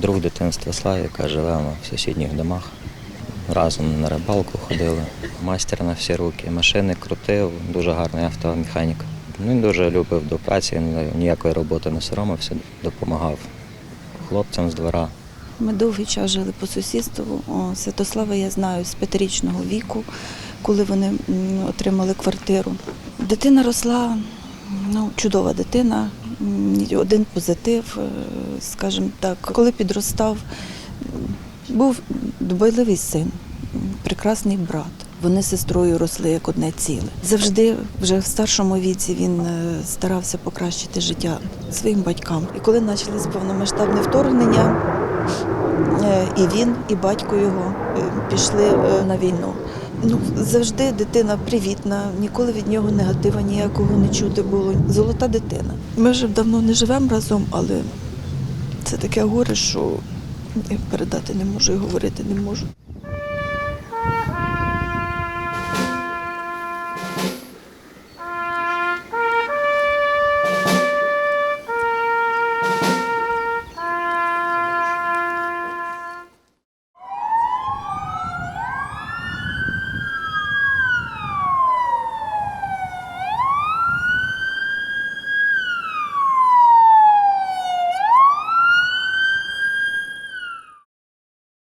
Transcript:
Друг дитинства Славіка, живемо в сусідніх домах. Разом на рибалку ходили. Майстер на всі руки. Машини крутив, дуже гарний автомеханік. Ну, Він дуже любив до праці, ніякої роботи не соромився, допомагав хлопцям з двора. Ми довгий час жили по сусідству. Святослава я знаю з п'ятирічного віку, коли вони отримали квартиру. Дитина росла, ну, чудова дитина, один позитив, е, скажімо так. Коли підростав, був дбайливий син, прекрасний брат. Вони з сестрою росли як одне ціле. Завжди, вже в старшому віці, він е, старався покращити життя своїм батькам. І коли почалось повномасштабне вторгнення, Е, і він, і батько його пішли на війну. Ну, завжди дитина привітна, ніколи від нього негатива ніякого не чути було. Золота дитина. Ми вже давно не живемо разом, але це таке горе, що передати не можу і говорити не можу.